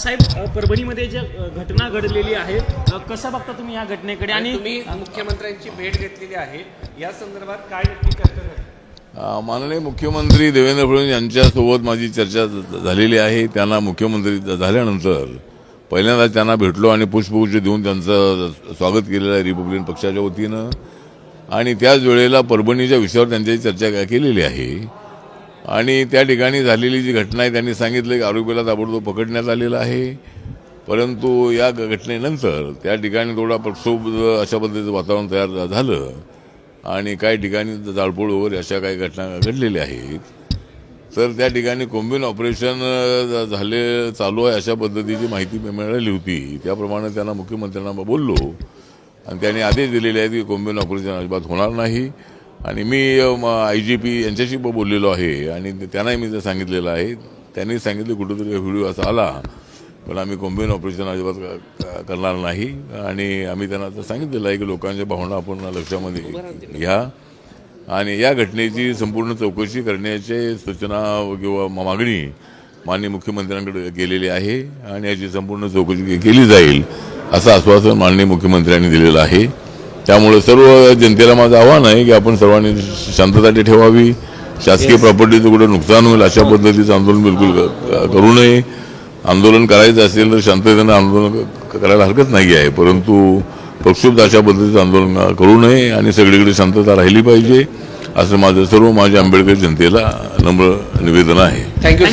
साहेब परभणीमध्ये जे घटना घडलेली आहे कसं बघता तुम्ही या घटनेकडे? आणि तुम्ही मुख्यमंत्र्यांची भेट घेतलेली आहे. या संदर्भात काय नक्की कर्तव्य अ, माननीय मुख्यमंत्री देवेंद्र फडणवीस यांच्यासोबत माझी चर्चा झालेली आहे. त्यांना मुख्यमंत्री झाल्यानंतर पहिल्यांदा त्यांना भेटलो आणि पुष्पगुच्छ देऊन त्यांचं स्वागत केलेलं आहे रिपब्लिकन पक्षाच्या वतीनं. आणि त्याच वेळेला परभणीच्या विषयावर त्यांच्याशी चर्चा केलेली आहे. आणि त्या ठिकाणी झालेली जी घटना आहे त्यांनी सांगितलं की आरोपीला ताबडतोब पकडण्यात आलेला आहे. परंतु या घटनेनंतर त्या ठिकाणी थोडा प्रक्षोभ अशा पद्धतीचं वातावरण तयार झा- झालं. आणि काही ठिकाणी जाळपोळ वगैरे अशा काही घटना घडलेल्या आहेत. तर त्या ठिकाणी कोंबिन ऑपरेशन झाले चालू आहे अशा पद्धतीची माहिती मिळाली होती. त्याप्रमाणे त्यांना मुख्यमंत्र्यांना बोललो. आणि त्यांनी आदेश दिलेले आहेत की कोंबिन ऑपरेशन अजिबात होणार नाही. आणि मी आय जी पी यांच्याशी ब- बोललेलो आहे. आणि त्यांनाही मी ते सांगितलेलं आहे. त्यांनी सांगितलं कुठेतरी व्हिडिओ असा आला. पण आम्ही कोंबिन ऑपरेशन अजिबात करणार नाही. आणि आम्ही त्यांना आता सांगितलेलं आहे की लोकांच्या भावना आपण लक्षामध्ये घ्या. आणि या घटनेची संपूर्ण चौकशी करण्याचे सूचना किंवा मागणी माननीय मुख्यमंत्र्यांकडे केलेली आहे. आणि याची संपूर्ण चौकशी केली जाईल असं आश्वासन माननीय मुख्यमंत्र्यांनी दिलेलं आहे. त्यामुळे सर्व जनतेला माझं आव्हान आहे की आपण सर्वांनी शांतता ठेवावी. शासकीय प्रॉपर्टीचं कुठं नुकसान होईल अशा पद्धतीचं आंदोलन बिलकुल करू नये. आंदोलन करायचं असेल तर शांततेनं आंदोलन करायला हरकत नाही आहे. परंतु प्रक्षुब्ध अशा पद्धतीचं आंदोलन करू नये आणि सगळीकडे शांतता राहिली पाहिजे असं माझं सर्व माझ्या आंबेडकर जनतेला नम्र निवेदन आहे. थँक्यू